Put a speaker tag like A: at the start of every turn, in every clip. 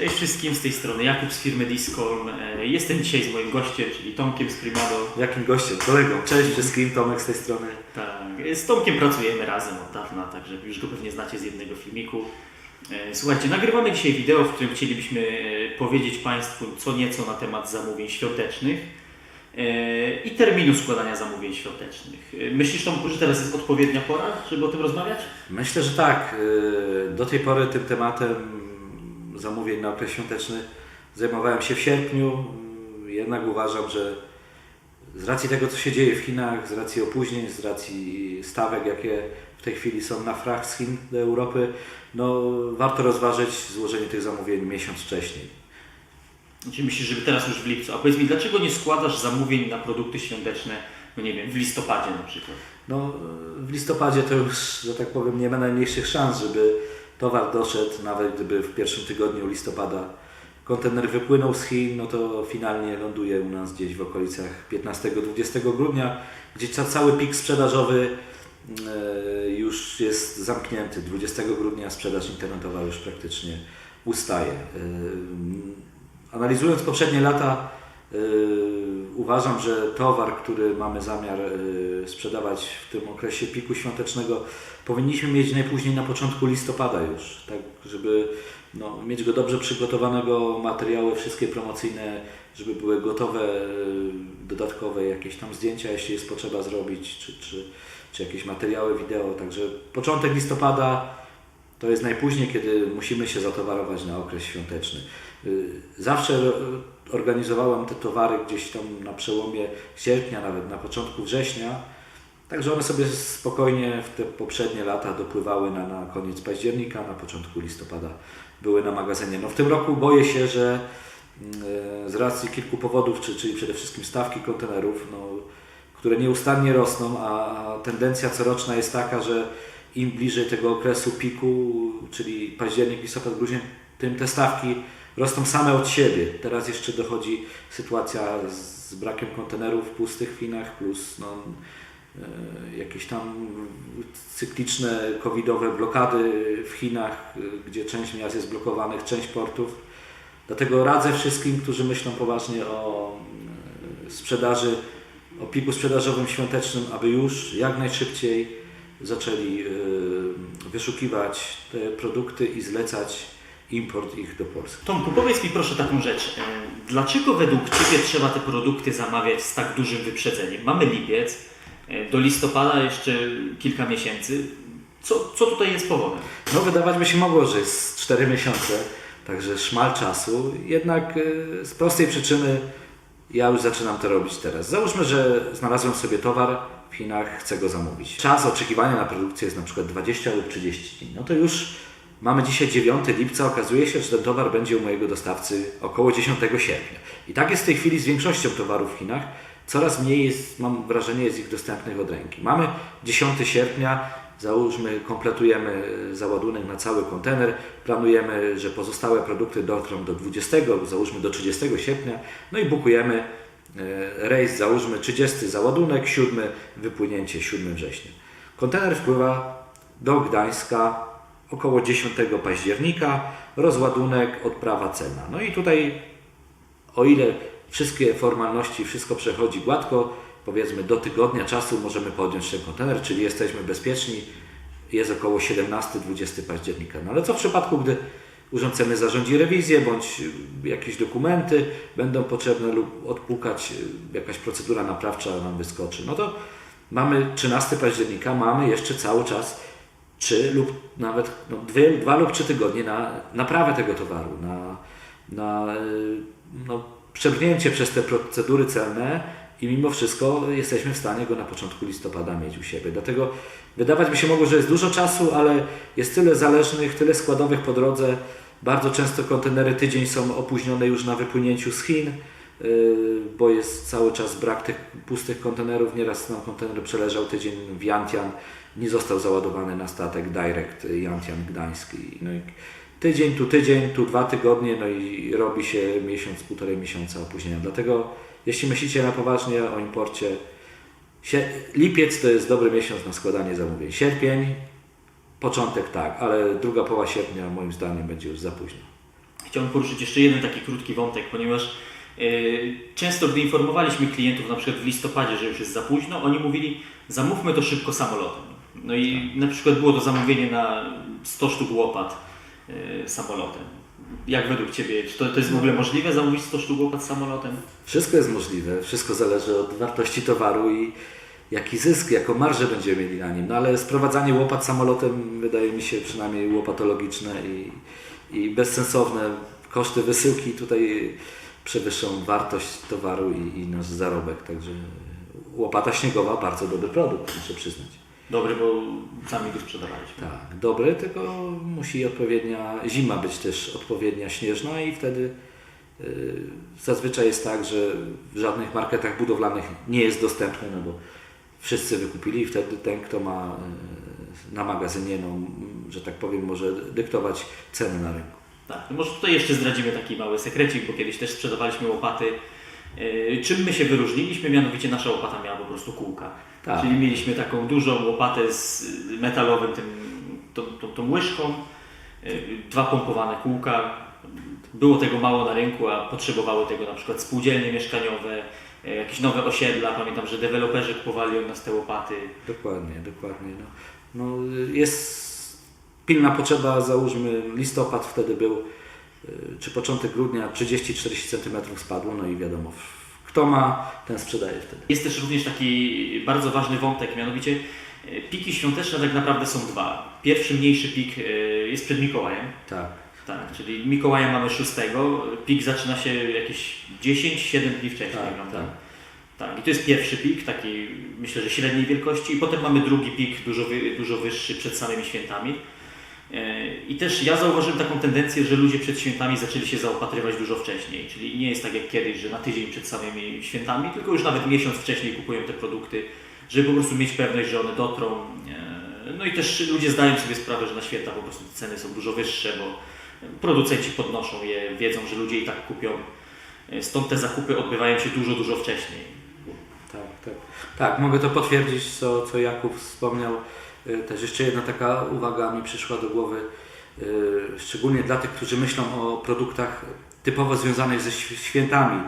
A: Cześć wszystkim z tej strony Jakub z firmy Discorn. E, Jestem dzisiaj z moim gościem, czyli Tomkiem z Primado.
B: Jakim gościem? Kolegą. Cześć wszystkim, Tomek z tej strony.
A: Tak, z Tomkiem pracujemy razem od dawna, także już go pewnie znacie z jednego filmiku. E, Słuchajcie, nagrywamy dzisiaj wideo, w którym chcielibyśmy e, powiedzieć Państwu co nieco na temat zamówień świątecznych e, i terminu składania zamówień świątecznych. E, Myślisz Tomku, że teraz jest odpowiednia pora, żeby o tym rozmawiać?
B: Myślę, że tak. Do tej pory tym tematem zamówień na okres świąteczny zajmowałem się w sierpniu. Jednak uważam, że z racji tego, co się dzieje w Chinach, z racji opóźnień, z racji stawek, jakie w tej chwili są na frach z Chin do Europy, no, warto rozważyć złożenie tych zamówień miesiąc wcześniej.
A: Czy myślisz, żeby teraz już w lipcu? A powiedz mi, dlaczego nie składasz zamówień na produkty świąteczne, no nie wiem, w listopadzie na przykład?
B: No, w listopadzie to już, że tak powiem, nie ma najmniejszych szans, żeby towar doszedł, nawet gdyby w pierwszym tygodniu listopada kontener wypłynął z Chin, no to finalnie ląduje u nas gdzieś w okolicach 15-20 grudnia, gdzie ca- cały pik sprzedażowy e, już jest zamknięty. 20 grudnia sprzedaż internetowa już praktycznie ustaje. E, Analizując poprzednie lata, uważam, że towar, który mamy zamiar yy, sprzedawać w tym okresie piku świątecznego, powinniśmy mieć najpóźniej na początku listopada już, tak żeby no, mieć go dobrze przygotowanego, materiały wszystkie promocyjne, żeby były gotowe, yy, dodatkowe jakieś tam zdjęcia, jeśli jest potrzeba zrobić, czy, czy, czy jakieś materiały wideo. Także początek listopada to jest najpóźniej, kiedy musimy się zatowarować na okres świąteczny. Zawsze organizowałem te towary gdzieś tam na przełomie sierpnia, nawet na początku września, także one sobie spokojnie w te poprzednie lata dopływały na, na koniec października, na początku listopada były na magazynie. No w tym roku boję się, że y, z racji kilku powodów, czy, czyli przede wszystkim stawki kontenerów, no, które nieustannie rosną, a tendencja coroczna jest taka, że im bliżej tego okresu piku, czyli październik, listopad, grudzień, tym te stawki rosną same od siebie. Teraz jeszcze dochodzi sytuacja z brakiem kontenerów pustych w Chinach, plus no, e, jakieś tam cykliczne covidowe blokady w Chinach, e, gdzie część miast jest blokowanych, część portów. Dlatego radzę wszystkim, którzy myślą poważnie o e, sprzedaży, o piku sprzedażowym świątecznym, aby już jak najszybciej zaczęli wyszukiwać te produkty i zlecać import ich do Polski.
A: Tomku, powiedz mi proszę taką rzecz. E, Dlaczego według Ciebie trzeba te produkty zamawiać z tak dużym wyprzedzeniem? Mamy lipiec, e, do listopada jeszcze kilka miesięcy. Co, co tutaj jest powodem?
B: No wydawać by się mogło, że jest 4 miesiące, także szmal czasu, jednak e, z prostej przyczyny ja już zaczynam to robić teraz. Załóżmy, że znalazłem sobie towar w Chinach, chcę go zamówić. Czas oczekiwania na produkcję jest na przykład 20 lub 30 dni. No to już mamy dzisiaj 9 lipca, okazuje się, że ten towar będzie u mojego dostawcy około 10 sierpnia. I tak jest w tej chwili z większością towarów w Chinach. Coraz mniej jest, mam wrażenie, jest ich dostępnych od ręki. Mamy 10 sierpnia, załóżmy, kompletujemy załadunek na cały kontener, planujemy, że pozostałe produkty dotrą do 20, załóżmy do 30 sierpnia, no i bukujemy e, rejs, załóżmy 30 załadunek, 7 wypłynięcie 7 września. Kontener wpływa do Gdańska około 10 października, rozładunek, odprawa celna. No i tutaj o ile wszystkie formalności, wszystko przechodzi gładko, powiedzmy do tygodnia czasu możemy podjąć ten kontener, czyli jesteśmy bezpieczni, jest około 17-20 października. No ale co w przypadku, gdy Urząd Celny zarządzi rewizję, bądź jakieś dokumenty będą potrzebne lub odpukać, jakaś procedura naprawcza nam wyskoczy, no to mamy 13 października, mamy jeszcze cały czas 3 lub nawet no, dwie, dwa lub trzy tygodnie na naprawę tego towaru, na, na y, no, przebrnięcie przez te procedury celne i mimo wszystko jesteśmy w stanie go na początku listopada mieć u siebie. Dlatego wydawać by się mogło, że jest dużo czasu, ale jest tyle zależnych, tyle składowych po drodze. Bardzo często kontenery tydzień są opóźnione już na wypłynięciu z Chin, bo jest cały czas brak tych pustych kontenerów. Nieraz nam kontener przeleżał tydzień w Jantian, nie został załadowany na statek Direct Jantian Gdański. No i tydzień, tu tydzień, tu dwa tygodnie, no i robi się miesiąc, półtorej miesiąca opóźnienia. Dlatego jeśli myślicie na poważnie o imporcie, lipiec to jest dobry miesiąc na składanie zamówień. Sierpień, początek tak, ale druga połowa sierpnia moim zdaniem będzie już za późno.
A: chciałbym poruszyć jeszcze jeden taki krótki wątek, ponieważ y, często gdy informowaliśmy klientów na przykład w listopadzie, że już jest za późno, oni mówili zamówmy to szybko samolotem. No i na przykład było to zamówienie na 100 sztuk łopat y, samolotem. Jak według Ciebie, czy to, to jest w ogóle możliwe zamówić 100 sztuk łopat samolotem?
B: Wszystko jest możliwe, wszystko zależy od wartości towaru i jaki zysk, jaką marżę będziemy mieli na nim. No ale sprowadzanie łopat samolotem wydaje mi się przynajmniej łopatologiczne i, i bezsensowne. Koszty wysyłki tutaj przewyższą wartość towaru i, i nasz zarobek. Także łopata śniegowa bardzo dobry produkt, muszę przyznać.
A: Dobry, bo sami go sprzedawaliśmy.
B: Tak, dobry, tylko musi odpowiednia zima być też odpowiednia śnieżna i wtedy y, zazwyczaj jest tak, że w żadnych marketach budowlanych nie jest dostępny, no bo wszyscy wykupili i wtedy ten, kto ma y, na magazynie, no, że tak powiem, może dyktować ceny na rynku.
A: Tak, no może tutaj jeszcze zdradzimy taki mały sekrecik, bo kiedyś też sprzedawaliśmy łopaty. Yy, Czym my się wyróżniliśmy? Mianowicie nasza łopata miała po prostu kółka.
B: Tak.
A: Czyli mieliśmy taką dużą łopatę z metalowym tym, tą, tą, tą łyżką, yy, dwa pompowane kółka. Było tego mało na rynku, a potrzebowały tego na przykład spółdzielnie mieszkaniowe, yy, jakieś nowe osiedla. Pamiętam, że deweloperzy kupowali od nas te łopaty.
B: Dokładnie, dokładnie. No, no, jest pilna potrzeba, załóżmy listopad wtedy był, y, czy początek grudnia 30-40 cm spadło, no i wiadomo, kto ma, ten sprzedaje wtedy.
A: Jest też również taki bardzo ważny wątek, mianowicie e, piki świąteczne tak naprawdę są dwa. Pierwszy mniejszy pik e, jest przed Mikołajem,
B: Tak,
A: tak, czyli Mikołaja mamy 6, pik zaczyna się jakieś 10-7 dni wcześniej.
B: Tak,
A: prawda?
B: tak.
A: tak. I to jest pierwszy pik, taki myślę, że średniej wielkości i potem mamy drugi pik, dużo, dużo wyższy przed samymi świętami. E, I też ja zauważyłem taką tendencję, że ludzie przed świętami zaczęli się zaopatrywać dużo wcześniej. Czyli nie jest tak jak kiedyś, że na tydzień przed samymi świętami, tylko już nawet miesiąc wcześniej kupują te produkty, żeby po prostu mieć pewność, że one dotrą. E, No i też ludzie zdają sobie sprawę, że na święta po prostu ceny są dużo wyższe, bo producenci podnoszą je, wiedzą, że ludzie i tak kupią. E, Stąd te zakupy odbywają się dużo, dużo wcześniej.
B: tak, tak. Tak, mogę to potwierdzić, co, co Jakub wspomniał. Y, Też jeszcze jedna taka uwaga mi przyszła do głowy, y, szczególnie dla tych, którzy myślą o produktach typowo związanych ze św- świętami,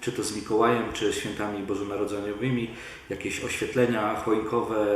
B: czy to z Mikołajem, czy świętami bożonarodzeniowymi, jakieś oświetlenia choinkowe,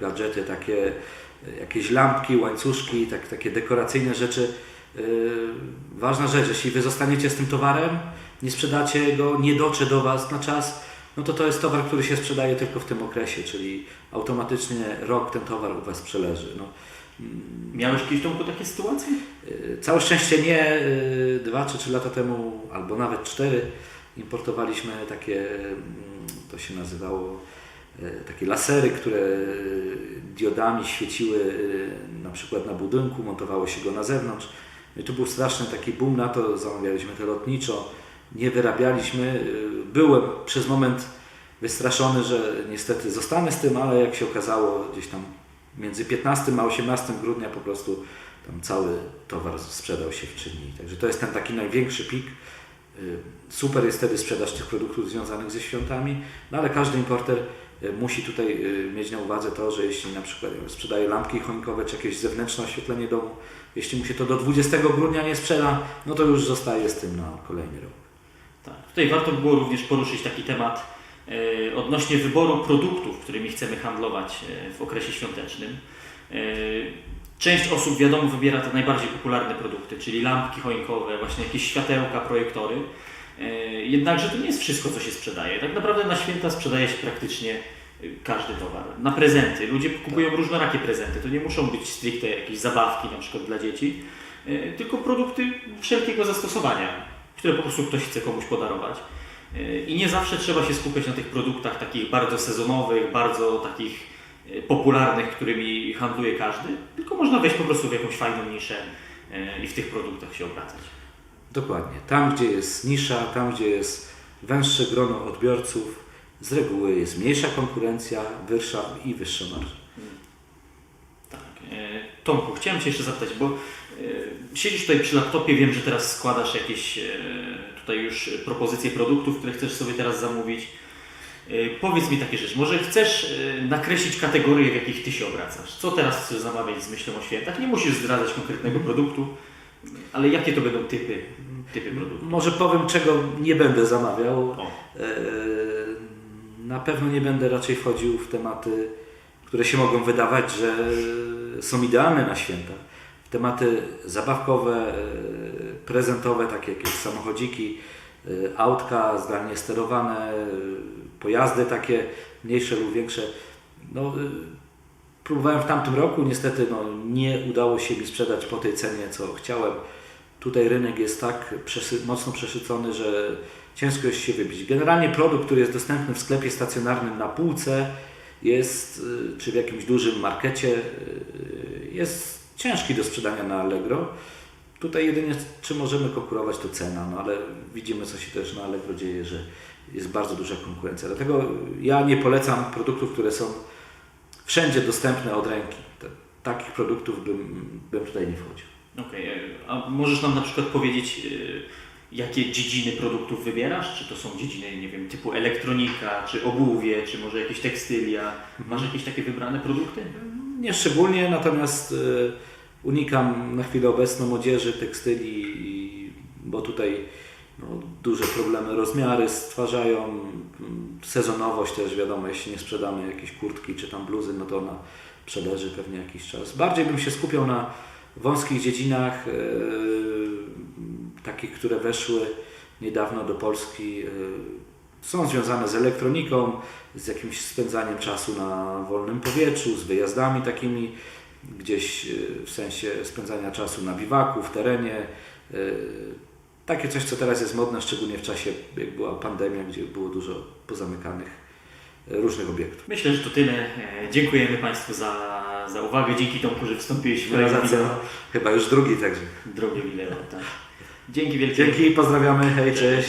B: gadżety takie, jakieś lampki, łańcuszki, tak, takie dekoracyjne rzeczy. Y, Ważna rzecz, jeśli Wy zostaniecie z tym towarem, nie sprzedacie go, nie dotrze do Was na czas, no to to jest towar, który się sprzedaje tylko w tym okresie, czyli automatycznie rok ten towar u Was przeleży. No,
A: Miałeś kiedyś Tomku takie sytuacje?
B: y, całe szczęście nie. y, Dwa czy trzy lata temu, albo nawet cztery, importowaliśmy takie, mm, to się nazywało, y, takie lasery, które diodami świeciły na przykład na budynku, montowało się go na zewnątrz. No i tu był straszny taki boom na to, zamawialiśmy to lotniczo, nie wyrabialiśmy. Y, Byłem przez moment wystraszony, że niestety zostanę z tym, ale jak się okazało gdzieś tam między 15 a 18 grudnia po prostu tam cały towar sprzedał się w 3 dni. Także to jest ten taki największy pik. Y, Super jest wtedy sprzedaż tych produktów związanych ze świątami, no ale każdy importer y, musi tutaj mieć na uwadze to, że jeśli na przykład sprzedaje lampki choinkowe czy jakieś zewnętrzne oświetlenie domu, jeśli mu się to do 20 grudnia nie sprzeda, no to już zostaje z tym na kolejny rok.
A: Tak. Tutaj warto by było również poruszyć taki temat e, odnośnie wyboru produktów, którymi chcemy handlować e, w okresie świątecznym. E, część osób, wiadomo, wybiera te najbardziej popularne produkty, czyli lampki choinkowe, właśnie jakieś światełka, projektory. Jednakże to nie jest wszystko, co się sprzedaje. Tak naprawdę na święta sprzedaje się praktycznie każdy towar. Na prezenty. Ludzie kupują różnorakie prezenty. To nie muszą być stricte jakieś zabawki, na przykład dla dzieci, tylko produkty wszelkiego zastosowania które po prostu ktoś chce komuś podarować. Yy, I nie zawsze trzeba się skupiać na tych produktach takich bardzo sezonowych, bardzo takich yy, popularnych, którymi handluje każdy, tylko można wejść po prostu w jakąś fajną niszę yy, i w tych produktach się obracać.
B: Dokładnie. Tam, gdzie jest nisza, tam, gdzie jest węższe grono odbiorców, z reguły jest mniejsza konkurencja, wyższa i wyższa marża.
A: Tak. Yy, Tomku, chciałem Cię jeszcze zapytać, bo siedzisz tutaj przy laptopie, wiem, że teraz składasz jakieś yy, tutaj już propozycje produktów, które chcesz sobie teraz zamówić. Yy, Powiedz mi takie rzeczy, może chcesz yy, nakreślić kategorie, w jakich Ty się obracasz? Co teraz chcesz zamawiać z myślą o świętach? Nie musisz zdradzać konkretnego produktu, ale jakie to będą typy? typy produktów.
B: Może powiem, czego nie będę zamawiał.
A: O,
B: E, Na pewno nie będę raczej wchodził w tematy, które się mogą wydawać, że są idealne na święta. Tematy zabawkowe, e, prezentowe, takie jak samochodziki, e, autka zdalnie sterowane, e, pojazdy takie mniejsze lub większe. No, próbowałem w tamtym roku, niestety no, nie udało się mi sprzedać po tej cenie, co chciałem. Tutaj rynek jest tak przesy- mocno przesycony, że ciężko jest się wybić. Generalnie produkt, który jest dostępny w sklepie stacjonarnym na półce, jest, czy w jakimś dużym markecie, jest ciężki do sprzedania na Allegro. Tutaj jedynie czy możemy konkurować to cena, no ale widzimy co się też na Allegro dzieje, że jest bardzo duża konkurencja. Dlatego ja nie polecam produktów, które są wszędzie dostępne od ręki. Takich produktów bym, bym tutaj nie wchodził.
A: okej. e, A możesz nam na przykład powiedzieć, e, jakie dziedziny produktów wybierasz? Czy to są dziedziny, nie wiem, typu elektronika, czy obuwie, czy może jakieś tekstylia? Masz jakieś takie wybrane produkty?
B: Nie szczególnie, natomiast y, unikam na chwilę obecną odzieży, tekstyli, bo tutaj no, duże problemy rozmiary stwarzają, mm, sezonowość też wiadomo, jeśli nie sprzedamy jakieś kurtki czy tam bluzy, no to ona przeleży pewnie jakiś czas. Bardziej bym się skupiał na wąskich dziedzinach, y, takich, które weszły niedawno do Polski, y, są związane z elektroniką, z jakimś spędzaniem czasu na wolnym powietrzu, z wyjazdami takimi gdzieś y, w sensie spędzania czasu na biwaku, w terenie. y, Takie coś, co teraz jest modne, szczególnie w czasie, jak była pandemia, gdzie było dużo pozamykanych y, różnych obiektów.
A: Myślę, że to tyle. E, Dziękujemy Państwu za, za uwagę. Dzięki Tomku, że wstąpiłeś w wideo.
B: Chyba już drugi, także.
A: Drogie wideo, tak. Dzięki wielkie.
B: Dzięki, pozdrawiamy, hej, cześć.